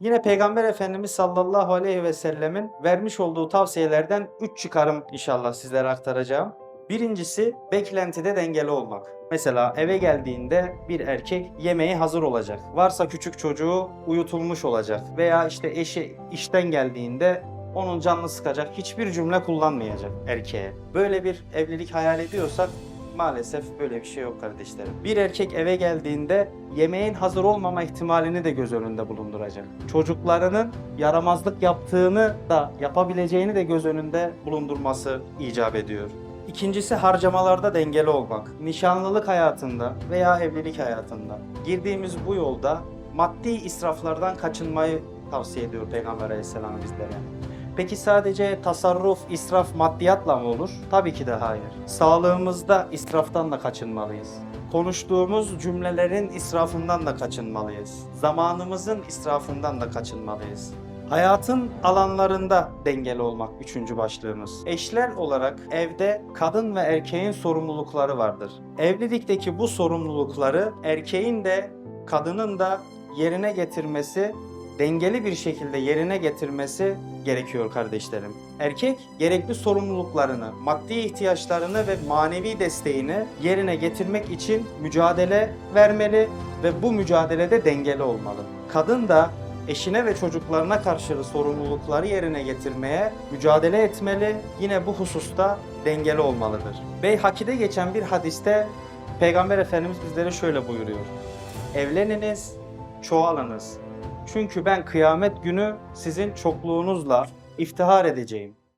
Yine Peygamber Efendimiz sallallahu aleyhi ve sellemin vermiş olduğu tavsiyelerden 3 çıkarım inşallah sizlere aktaracağım. Birincisi beklentide dengeli olmak. Mesela eve geldiğinde bir erkek yemeği hazır olacak. Varsa küçük çocuğu uyutulmuş olacak. Veya işte eşi işten geldiğinde onun canını sıkacak hiçbir cümle kullanmayacak erkeğe. Böyle bir evlilik hayal ediyorsak maalesef böyle bir şey yok kardeşlerim. Bir erkek eve geldiğinde yemeğin hazır olmama ihtimalini de göz önünde bulunduracak. Çocuklarının yaramazlık yaptığını da yapabileceğini de göz önünde bulundurması icap ediyor. İkincisi harcamalarda dengeli olmak. Nişanlılık hayatında veya evlilik hayatında girdiğimiz bu yolda maddi israflardan kaçınmayı tavsiye ediyor Peygamber Aleyhisselam bizlere. Peki sadece tasarruf, israf maddiyatla mı olur? Tabii ki de hayır. Sağlığımızda israftan da kaçınmalıyız. Konuştuğumuz cümlelerin israfından da kaçınmalıyız. Zamanımızın israfından da kaçınmalıyız. Hayatın alanlarında dengeli olmak üçüncü başlığımız. Eşler olarak evde kadın ve erkeğin sorumlulukları vardır. Evlilikteki bu sorumlulukları erkeğin de kadının da yerine getirmesi dengeli bir şekilde yerine getirmesi gerekiyor kardeşlerim. Erkek gerekli sorumluluklarını, maddi ihtiyaçlarını ve manevi desteğini yerine getirmek için mücadele vermeli ve bu mücadelede dengeli olmalı. Kadın da eşine ve çocuklarına karşı sorumlulukları yerine getirmeye mücadele etmeli. Yine bu hususta dengeli olmalıdır. Beyhaki'de geçen bir hadiste Peygamber Efendimiz bizlere şöyle buyuruyor. Evleniniz, çoğalınız. Çünkü ben kıyamet günü sizin çokluğunuzla iftihar edeceğim.